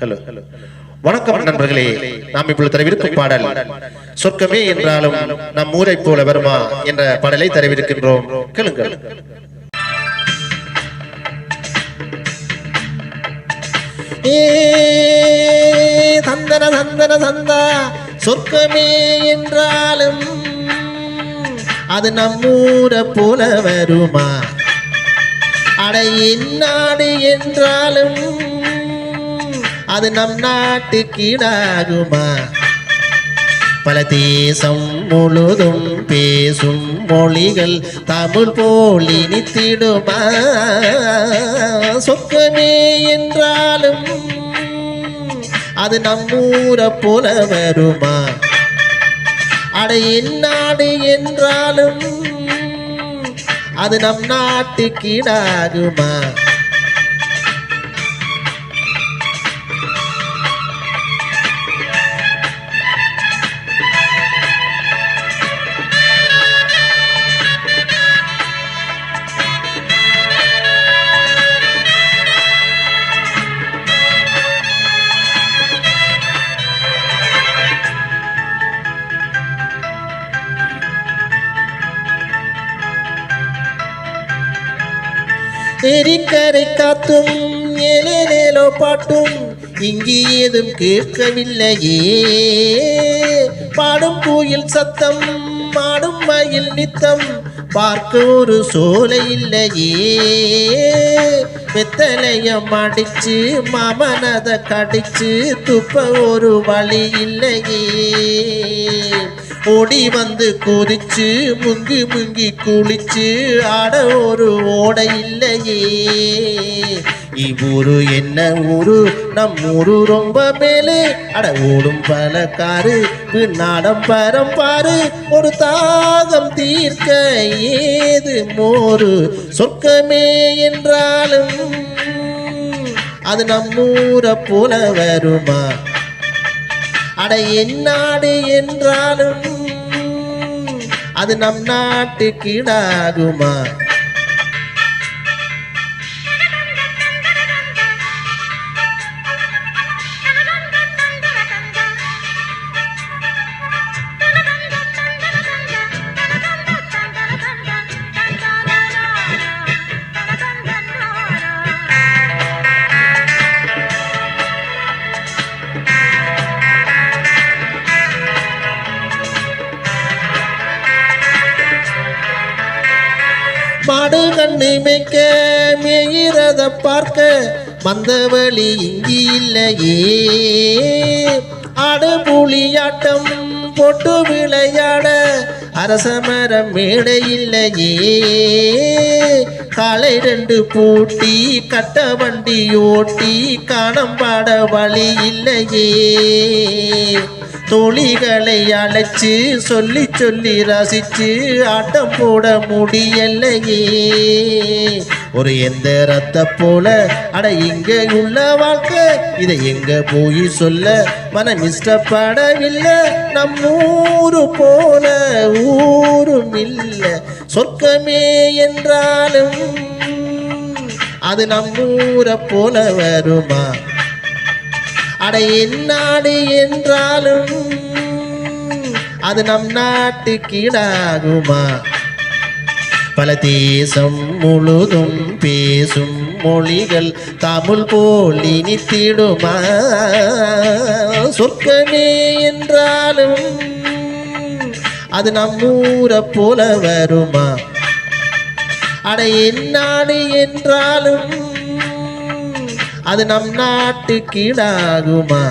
Hello. Hello வணக்கம் நண்பர்களே நாம் இப்பொழுது தரவிருக்கும் பாடல் சொர்க்கமே என்றாலும் நம் ஊரை போல வருமா என்ற பாடலை தரவிருக்கின்றோம். கேளுங்கள். தந்தன தந்தன தந்தா சொர்க்கமே என்றாலும் அது நம்மூரை போல வருமா? அட என்னாடு என்றாலும் அது நம் நாட்டு கீழாகுமா பல தேசம் முழுதும் பேசும் மொழிகள் தமிழ் போல் இனித்திடுமா சொக்கமே என்றாலும் அது நம்மூரை போல வருமா? அட என்னாடு என்றாலும் அது நம் நாட்டு கீழாகுமா எரிக்கரை காத்தும் ஏலேலேலோ பாட்டும் இங்கு ஏதும் கேட்கவில்லையே. பாடும் கோயில் சத்தம் மாடும் மயில் நித்தம் பார்க்க ஒரு சோலை இல்லையே. வெத்தலையம் அடிச்சு மாமனதை கடிச்சு துப்ப ஒரு வழி இல்லையே. ஓடி வந்து குதிச்சு முங்கி முங்கி குளிச்சு ஆட ஒரு ஓட இல்லையே. இவ்வூரு என்ன ஊரு? நம் ஊரு ரொம்ப மேலே. அட ஓடும் பல காரு நாடம் பரம் பாரு. ஒரு தாகம் தீர்க்க ஏது மோரு? சொர்க்கமே என்றாலும் அது நம்மூரை போல வருமா? அட என்னாடு என்றாலும் அது நம் நாட்டு கீழாகுமா மாடு கண்ணு மேய்க்க மேயிறத பார்க்க மந்தவழி இங்கு இல்லையே. ஆடு புலியாட்டம் போட்டு விளையாட அரசமரம் மேடையில்லையே. காலை ரெண்டு பூட்டி கட்ட வண்டி ஓட்டி காணம் பாட வழி இல்லையே. தோழிகளை அழைச்சு சொல்லி சொல்லி ரசிச்சு ஆட்டம் போட முடியலையே. ஒரு எந்த ரத்த போல? அட இங்க உள்ள வாழ்க்கை. இதை எங்க போய் சொல்ல? மனம் இஷ்டப்படவில்லை. நம் ஊரு போல ஊரும் இல்லை. சொர்க்கமே என்றாலும் அது நம் ஊரை போல வருமா? அட என்னாடு என்றாலும் அது நம் நாட்டு கீழாகுமா பல தேசம் முழுதும் பேசும் மொழிகள் தமிழ் போல் இனித்திடுமா? சொர்க்கமே என்றாலும் அது நம்மூரை போல வருமா? அட என்னாடு என்றாலும் அது நம் நாட்டு கீழாகுமா